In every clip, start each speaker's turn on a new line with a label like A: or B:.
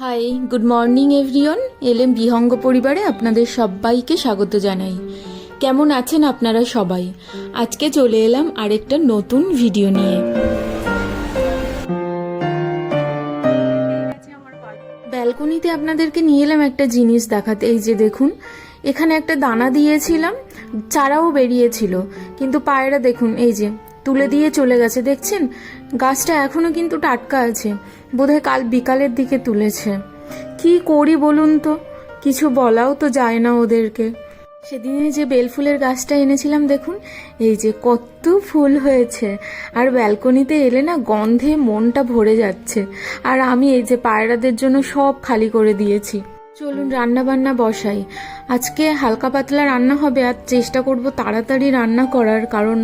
A: Hi good morning everyone LM Bihanga পরিবারে আপনাদের সবাইকে স্বাগত জানাই। কেমন আছেন আপনারা সবাই? আজকে চলে এলাম আরেকটা নতুন ভিডিও নিয়ে। ব্যালকনিতে আপনাদেরকে নিয়ে এলাম একটা জিনিস দেখাতে। এই যে দেখুন, এখানে একটা দানা দিয়েছিলাম, চারাও বেরিয়েছিল। কিন্তু পায়রা দেখুন, এই যে, তুলে দিয়ে চলে গেছে। দেখছেন? গাছটা এখনও কিন্তু টাটকা আছে। বোধহয় কাল বিকালের দিকে তুলেছে। কি করি বলুন তো? কিছু বলাও তো যায় না ওদেরকে। সেদিনে যে বেলফুলের গাছটা এনেছিলাম দেখুন, এই যে কত ফুল হয়েছে। আর ব্যালকনিতে এলে না গন্ধে মনটা ভরে যাচ্ছে। আর আমি এই যে পায়রাদের জন্য সব খালি করে দিয়েছি। চলুন রান্না বান্না বসাই। আজকে হালকা পাতলা রান্না হবে, আর চেষ্টা করব তাড়াতাড়ি রান্না করার, কারণ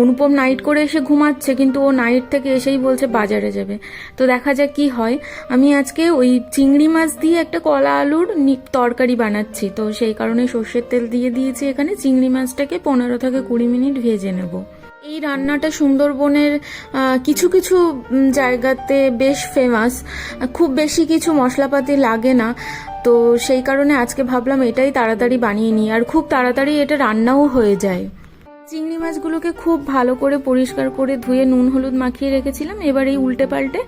A: অনুপম নাইট করে এসে ঘুমাচ্ছে, কিন্তু ও নাইট থেকে এসেই বলছে বাজারে যাবে। তো দেখা যাক কি হয়। আমি আজকে ওই চিংড়ি মাছ দিয়ে একটা কলা আলুর তরকারি বানাচ্ছি। তো সেই কারণে সর্ষের তেল দিয়ে দিয়েছি এখানে। চিংড়ি মাছটাকে পনেরো থেকে কুড়ি মিনিট ভেজে নেব। এই রান্নাটা সুন্দরবনের কিছু কিছু জায়গাতে বেশ ফেমাস খুব বেশি কিছু মশলাপাতি লাগে না। তো সেই কারণে আজকে ভাবলাম এটাই তাড়াতাড়ি বানিয়ে নিই, আর খুব তাড়াতাড়ি এটা রান্নাও হয়ে যায়। চিংড়ি মাছগুলোকে খুব ভালো করে পরিষ্কার করে ধুয়ে নুন হলুদ মাখিয়ে রেখেছিলাম, এবার এই উল্টে পাল্টে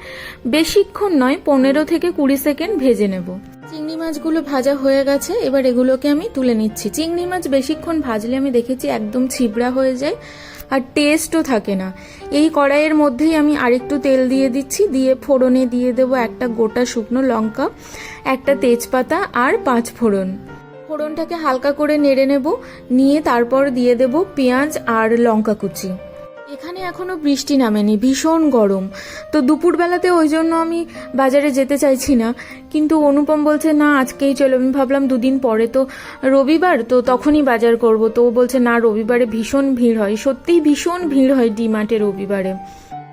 A: বেশিক্ষণ নয়, পনেরো থেকে কুড়ি সেকেন্ড ভেজে নেব। চিংড়ি মাছগুলো ভাজা হয়ে গেছে, এবার এগুলোকে আমি তুলে নিচ্ছি। চিংড়ি মাছ বেশিক্ষণ ভাজলে আমি দেখেছি একদম ছিবড়া হয়ে যায় আর টেস্টও থাকে না। এই কড়াইয়ের মধ্যেই আমি আরেকটু তেল দিয়ে দিচ্ছি, দিয়ে ফোড়নে দিয়ে দেব একটা গোটা শুকনো লঙ্কা, একটা তেজপাতা আর পাঁচ ফোড়ন। ফোড়নটাকে হালকা করে নেড়ে নেব, নিয়ে তারপর দিয়ে দেব পেঁয়াজ আর লঙ্কা কুচি। এখানে এখনও বৃষ্টি নামেনি, ভীষণ গরম। তো দুপুরবেলাতে ওই জন্য আমি বাজারে যেতে চাইছি না। কিন্তু অনুপম বলছে, না, আজকেই চলো। আমি ভাবলাম দুদিন পরে তো রবিবার, তো তখনই বাজার করব। তো ও বলছে, না, রবিবারে ভীষণ ভিড় হয়। সত্যিই ভীষণ ভিড় হয় ডিমার্টে রবিবারে।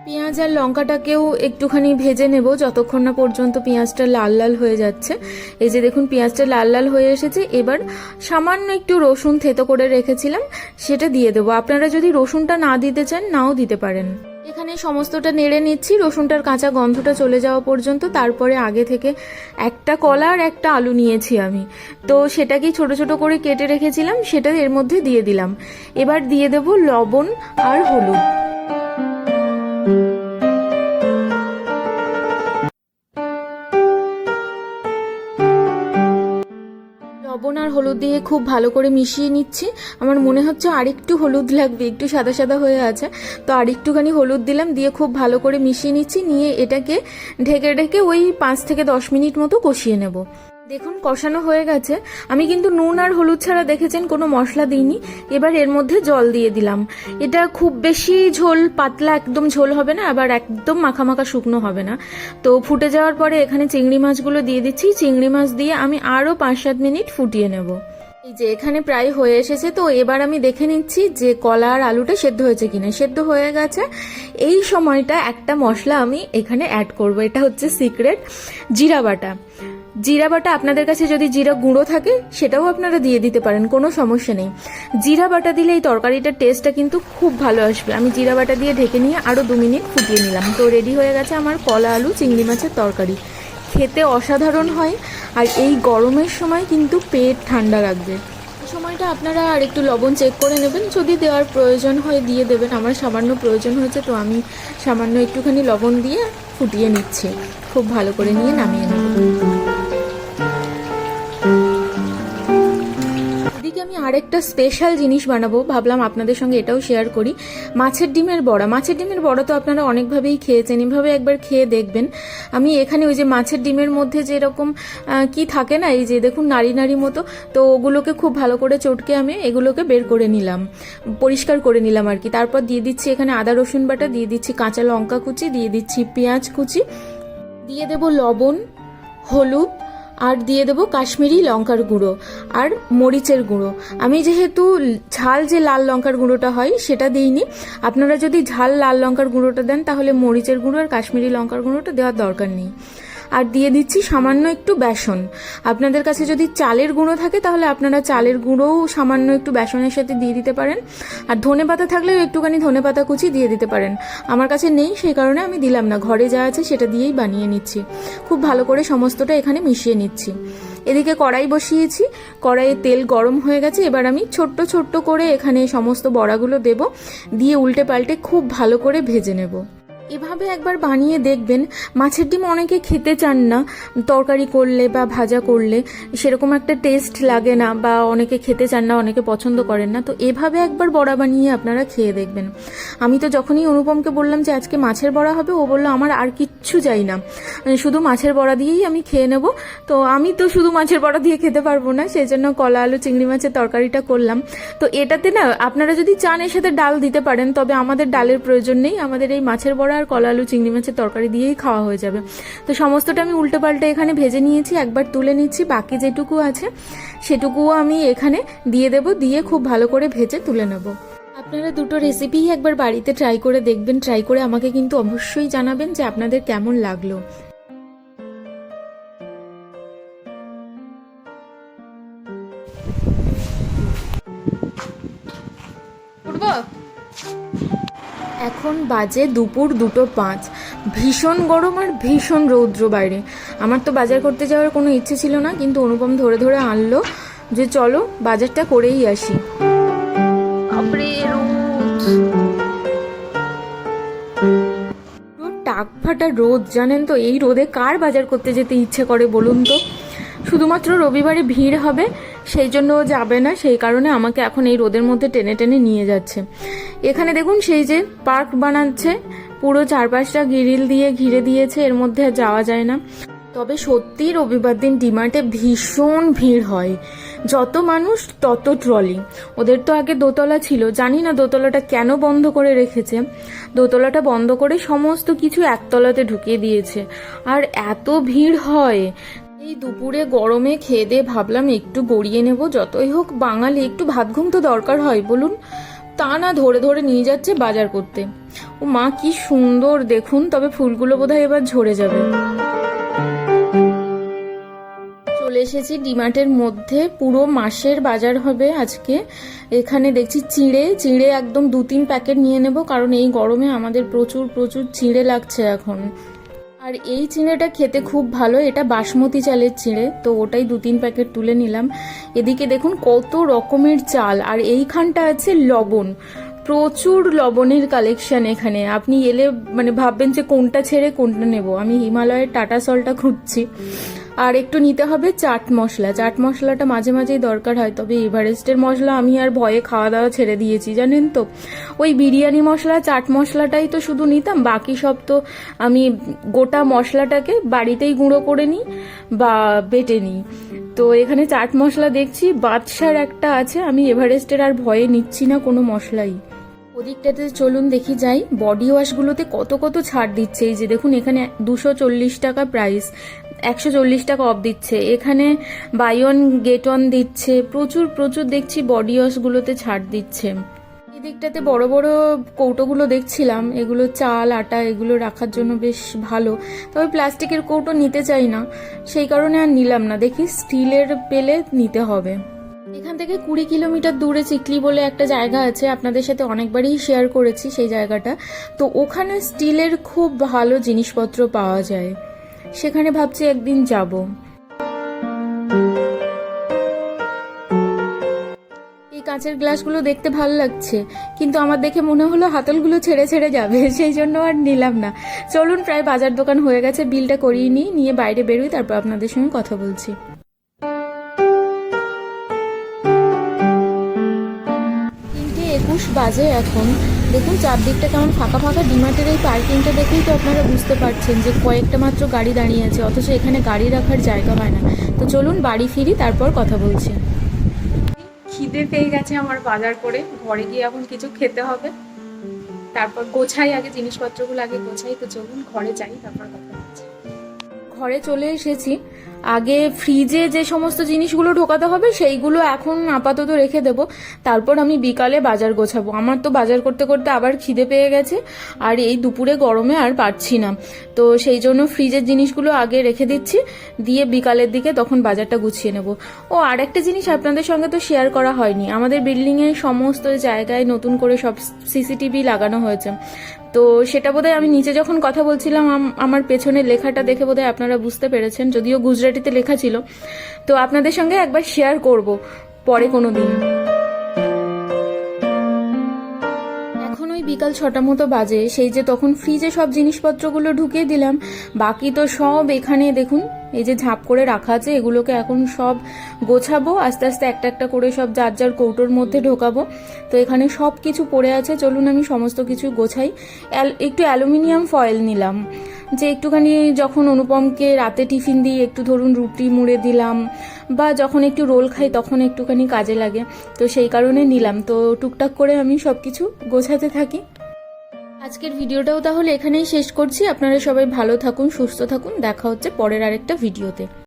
A: পেঁয়াজ আর লঙ্কাটাকেও একটুখানি ভেজে নেব। যতক্ষণ না পর্যন্ত পেঁয়াজটা লাল লাল হয়ে যাচ্ছে। এই যে দেখুন, পেঁয়াজটা লাল লাল হয়ে এসেছে। এবার সামান্য একটু রসুন থেতো করে রেখেছিলাম, সেটা দিয়ে দেবো। আপনারা যদি রসুনটা না দিতে চান, নাও দিতে পারেন। এখানে সমস্তটা নেড়ে নিচ্ছি। রসুনটার কাঁচা গন্ধটা চলে যাওয়া পর্যন্ত। তারপরে আগে থেকে একটা কলা আর একটা আলু নিয়েছি আমি। তো সেটাকেই ছোট ছোট করে কেটে রেখেছিলাম, সেটা এর মধ্যে দিয়ে দিলাম। এবার দিয়ে দেব লবণ আর হলুদ। খুব ভালো করে মিশিয়ে নিচ্ছি। আমার মনে হচ্ছে আরেকটু হলুদ লাগবে, একটু সাদা সাদা হয়ে আছে। তো আরেকটুখানি হলুদ দিলাম, দিয়ে খুব ভালো করে মিশিয়ে নিচ্ছি, নিয়ে এটাকে ঢেকে ঢেকে ওই পাঁচ থেকে দশ মিনিট মতো কষিয়ে নেব। দেখুন, কষানো হয়ে গেছে। আমি কিন্তু নুন আর হলুদ ছাড়া দেখেছেন, কোনো মশলা দিইনি। এবার এর মধ্যে জল দিয়ে দিলাম। এটা খুব বেশি ঝোল, পাতলা একদম ঝোল হবে না, আবার একদম মাখা মাখা শুকনো হবে না। তো ফুটে যাওয়ার পরে এখানে চিংড়ি মাছগুলো দিয়ে দিচ্ছি। চিংড়ি মাছ দিয়ে আমি আরও পাঁচ সাত মিনিট ফুটিয়ে নেব। এই যে এখানে প্রায় হয়ে এসেছে, তো এবার আমি দেখে নিচ্ছি যে কলা আর আলুটা সেদ্ধ হয়েছে কিনা। সেদ্ধ হয়ে গেছে। এই সময়টা একটা মশলা আমি এখানে অ্যাড করব। এটা হচ্ছে সিক্রেট জিরা বাটা। জিরা বাটা আপনাদের কাছে যদি জিরা গুঁড়ো থাকে, সেটাও আপনারা দিয়ে দিতে পারেন, কোনো সমস্যা নেই। জিরা বাটা দিলে এই তরকারিটার টেস্টটা কিন্তু খুব ভালো আসবে। আমি জিরা বাটা দিয়ে ঢেকে নিয়ে আরও দু মিনিট ফুটিয়ে নিলাম। তো রেডি হয়ে গেছে আমার কলা, আলু, চিংড়ি মাছের তরকারি। খেতে অসাধারণ হয়। আর এই গরমের সময় কিন্তু পেট ঠান্ডা লাগবে। সময়টা আপনারা আর একটু লবণ চেক করে নেবেন। যদি দেওয়ার প্রয়োজন হয় দিয়ে দেবেন। আমার সামান্য প্রয়োজন হয়েছে, তো আমি সামান্য একটুখানি লবণ দিয়ে ফুটিয়ে নিচ্ছি। খুব ভালো করে নিয়ে নামিয়ে নেব। আমি আরেকটা স্পেশাল জিনিস বানাবো। ভাবলাম আপনাদের সঙ্গে এটাও শেয়ার করি। মাছের ডিমের বড়া। মাছের ডিমের বড়া তো আপনারা অনেকভাবেই খেয়েছেন। এভাবে একবার খেয়ে দেখবেন। আমি এখানে ওই যে মাছের ডিমের মধ্যে যেরকম কি থাকে না, এই যে দেখুন নাড়ি নাড়ি মতো, তো ওগুলোকে খুব ভালো করে চটকে আমি এগুলোকে বের করে নিলাম। পরিষ্কার করে নিলাম আর কি। তারপর দিয়ে দিচ্ছি এখানে আদা, রসুন বাটা, দিয়ে দিচ্ছি কাঁচা লঙ্কা কুচি, দিয়ে দিচ্ছি পেঁয়াজ কুচি, দিয়ে দেব লবণ, হলুদ আর দিয়ে দেবো কাশ্মীরি লঙ্কার গুঁড়ো আর মরিচের গুঁড়ো। আমি যেহেতু ঝাল যে লাল লঙ্কার গুঁড়োটা হয়, সেটা দিইনি। আপনারা যদি ঝাল লাল লঙ্কার গুঁড়োটা দেন, তাহলে মরিচের গুঁড়ো আর কাশ্মীরি লঙ্কার গুঁড়োটা দেওয়ার দরকার নেই। আর দিয়ে দিচ্ছি সামান্য একটু বেসন। আপনাদের কাছে যদি চালের গুঁড়ো থাকে, তাহলে আপনারা চালের গুঁড়োও সামান্য একটু বেসনের সাথে দিয়ে দিতে পারেন। আর ধনে পাতা থাকলেও একটুখানি ধনে পাতা কুচি দিয়ে দিতে পারেন। আমার কাছে নেই সেই কারণে আমি দিলাম না। ঘরে যা আছে সেটা দিয়েই বানিয়ে নিচ্ছি। খুব ভালো করে সমস্তটা এখানে মিশিয়ে নিচ্ছি। এদিকে কড়াই বসিয়েছি। কড়াইয়ে তেল গরম হয়ে গেছে। এবার আমি ছোট্ট ছোট্ট করে এখানে সমস্ত বড়াগুলো দেব। দিয়ে উল্টে পাল্টে খুব ভালো করে ভেজে নেব। এভাবে একবার বানিয়ে দেখবেন, মাছের ডিম অনেকে খেতে চান না, তরকারি করলে বা ভাজা করলে সেরকম একটা টেস্ট লাগে না বা অনেকে খেতে চান না, অনেকে পছন্দ করেন না, তো এভাবে একবার বড়া বানিয়ে আপনারা খেয়ে দেখবেন। আমি তো যখনই অনুপমকে বললাম যে আজকে মাছের বড়া হবে, ও বলল, আমার আর কিচ্ছু চাই না। শুধু মাছের বড়া দিয়েই আমি খেয়ে নেব। তো আমি তো শুধু মাছের বড়া দিয়ে খেতে পারব না সেই জন্য কলা আলু, চিংড়ি মাছের তরকারিটা করলাম। তো এটাতে না, আপনারা যদি চান এর সাথে ডাল দিতে পারেন, তবে আমাদের ডালের প্রয়োজন নেই, আমাদের এই মাছের বড়া আর কলা আলু চিংড়ি মাছের তরকারি দিয়েই খাওয়া হয়ে যাবে। তো সমস্তটা আমি উল্টো পাল্টে এখানে ভেজে নিয়েছি, একবার তুলে নিচ্ছি, বাকি যেটুকু আছে সেটুকুও আমি এখানে দিয়ে দেব, দিয়ে খুব ভালো করে ভেজে তুলে নেব। আপনারা দুটো রেসিপিই একবার বাড়িতে ট্রাই করে দেখবেন, ট্রাই করে আমাকে কিন্তু অবশ্যই জানাবেন যে আপনাদের কেমন লাগল। এখন বাজে দুপুর দুটো পাঁচ। ভীষণ গরম আর ভীষণ রৌদ্র বাইরে। আমার তো বাজার করতে যাওয়ার কোনো ইচ্ছে ছিল না কিন্তু অনুপম ধরে ধরে আনলো যে চলো বাজারটা করেই আসি। টাক ফাটা রোদ জানেন তো? এই রোদে কার বাজার করতে যেতে ইচ্ছে করে বলুন তো? শুধুমাত্র রবিবারে ভিড় হবে সেই জন্য যাবে না, সেই কারণে আমাকে এখন এই রোদের মধ্যে টেনে টেনে নিয়ে যাচ্ছে। এখানে দেখুন সেই যে পার্ক বানাচ্ছে, পুরো চারপাশটা গিরিল দিয়ে ঘিরে দিয়েছে, এর মধ্যে আর যাওয়া যায় না। তবে সত্যি রবিবার দিন ডিমার্টে ভীষণ ভিড় হয়। যত মানুষ, তত ট্রলি। ওদের তো আগে দোতলা ছিল, জানি না দোতলাটা কেন বন্ধ করে রেখেছে। দোতলাটা বন্ধ করে সমস্ত কিছু একতলাতে ঢুকিয়ে দিয়েছে। আর এত ভিড় হয় এই দুপুরে গরমে খেয়ে দিয়ে ভাবলাম একটু গড়িয়ে নেব, যতই হোক বাঙালি, একটু ভাত ঘুম তো দরকার হয়, বলুন। তা না, ধরে ধরে নিয়ে যাচ্ছে বাজার করতে। ও মা, কি সুন্দর, দেখুন, তবে ফুলগুলো বোধহয় এবার ঝরে যাবে। চলে এসেছি ডিমার্টের মধ্যে, পুরো মাসের বাজার হবে আজকে। এখানে দেখছি চিড়ে চিড়ে একদম দু তিন প্যাকেট নিয়ে নেব, কারণ এই গরমে আমাদের প্রচুর প্রচুর চিড়ে লাগছে এখন। আর এই চিঁড়েটা খেতে খুব ভালো, এটা বাসমতি চালের চিঁড়ে, তো ওটাই দু তিন প্যাকেট তুলে নিলাম। এদিকে দেখুন কত রকমের চাল, আর এইখানটা আছে লবণ। প্রচুর লবণের কালেকশন এখানে। আপনি এলে মানে ভাববেন যে কোনটা ছেড়ে কোনটা নেব। আমি হিমালয়ের টাটা সলটা খুঁজছি। আর একটু নিতে হবে চাট মশলা। চাট মশলাটা মাঝে মাঝেই দরকার হয়, তবে এভারেস্টের মশলা আমি আর ভয়ে খাওয়া দাওয়া ছেড়ে দিয়েছি, জানেন তো। ওই বিরিয়ানি মশলা, চাট মশলাটাই তো শুধু নিতাম, বাকি সব তো আমি গোটা মশলাটাকে বাড়িতেই গুঁড়ো করে নিই বা বেটে নিই। তো এখানে চাট মশলা দেখছি, বাদশার একটা আছে, আমি এভারেস্টের আর ভয়ে নিচ্ছি না কোনো মশলাই। ওদিকটাতে চলুন দেখি যাই, বডি ওয়াশগুলোতে কত কত ছাড় দিচ্ছে, এই যে দেখুন এখানে দুশো চল্লিশ টাকা প্রাইস একশো চল্লিশ টাকা অফ দিচ্ছে। এখানে বাই ওয়ান গেট ওয়ান দিচ্ছে। প্রচুর প্রচুর দেখছি বডি ওয়াশগুলোতে ছাড় দিচ্ছে। এদিকটাতে বড় বড় কৌটোগুলো দেখছিলাম। এগুলো চাল, আটা, এগুলো রাখার জন্য বেশ ভালো। তবে প্লাস্টিকের কৌটো নিতে চাই না। সেই কারণে আর নিলাম না। দেখি স্টিলের পেলে নিতে হবে। এখান থেকে কুড়ি কিলোমিটার দূরে চিকলি বলে একটা জায়গা আছে। আপনাদের সাথে অনেকবারই শেয়ার করেছি সেই জায়গাটা। তো ওখানে স্টিলের খুব ভালো জিনিসপত্র পাওয়া যায়। সেখানে ভাবছি একদিন যাব। এই কাঁচের গ্লাসগুলো দেখতে ভালো লাগছে, কিন্তু আমার দেখে মনে হলো হাতলগুলো ছেড়ে ছেড়ে যাবে, সেই জন্য আর নিলাম না। চলুন, প্রায় বাজার দোকান হয়ে গেছে, বিলটা করিয়ে নিই, নিয়ে বাইরে বেরোই, তারপর আপনাদের সঙ্গে কথা বলছি। একুশ বাজে এখন। দেখুন চারদিকটা কেমন ফাঁকা ফাঁকা। ডিমার্টের এই পার্কিংটা দেখেই তো আপনারা বুঝতে পারছেন যে কয়েকটা মাত্র গাড়ি দাঁড়িয়ে আছে অথচ এখানে গাড়ি রাখার জায়গা হয় না। তো চলুন বাড়ি ফিরি তারপর কথা বলছি।
B: খিদে পেয়ে গেছে আমার বাজার করে। ঘরে গিয়ে এখন কিছু খেতে হবে। তারপর গোছাই আগে জিনিসপত্রগুলো আগে গোছাই। তো চলুন ঘরে যাই তারপর কথা বলছি।
A: ঘরে চলে এসেছি। আগে ফ্রিজে যে সমস্ত জিনিসগুলো ঢোকাতে হবে, সেইগুলো এখন আপাতত রেখে দেব। তারপর আমি বিকালে বাজার গোছাবো। আমার তো বাজার করতে করতে আবার খিদে পেয়ে গেছে, আর এই দুপুরে গরমে আর পারছি না। তো সেই জন্য ফ্রিজের জিনিসগুলো আগে রেখে দিচ্ছি, দিয়ে বিকালের দিকে তখন বাজারটা গুছিয়ে নেব। ও আর একটা জিনিস আপনাদের সঙ্গে তো শেয়ার করা হয়নি। আমাদের বিল্ডিংয়ে সমস্ত জায়গায় নতুন করে সব সিসিটিভি লাগানো হয়েছে। তো সেটা বোধহয় আমি নিচে যখন কথা বলছিলাম আমার পেছনে লেখাটা দেখে বোধহয় আপনারা বুঝতে পেরেছেন, যদিও গুজরাটিতে লেখা ছিল। তো আপনাদের সঙ্গে একবার শেয়ার করব পরে কোনো দিন। এখন ওই বিকাল ছটা মতো বাজে, সেই যে তখন ফ্রিজে সব জিনিসপত্রগুলো ঢুকিয়ে দিলাম। বাকি তো সব এখানে দেখুন, এই যে ঝাঁপ করে রাখা আছে, এগুলোকে এখন সব গোছাবো, আস্তে আস্তে একটা একটা করে সব যার যার কৌটোর মধ্যে ঢোকাবো। তো এখানে সব কিছু পড়ে আছে, চলুন আমি সমস্ত কিছু গোছাই। একটু অ্যালুমিনিয়াম ফয়েল নিলাম। যে একটুখানি যখন অনুপমকে রাতে টিফিন দিই, একটু ধরুন রুটি মুড়ে দিলাম, বা যখন একটু রোল খাই তখন একটুখানি কাজে লাগে। তো সেই কারণে নিলাম। তো টুকটাক করে আমি সব কিছু গোছাতে থাকি। আজকের ভিডিওটাও তাহলে এখানেই শেষ করছি। আপনারা সবাই ভালো থাকুন, সুস্থ থাকুন। দেখা হচ্ছে পরের আরেকটা ভিডিওতে।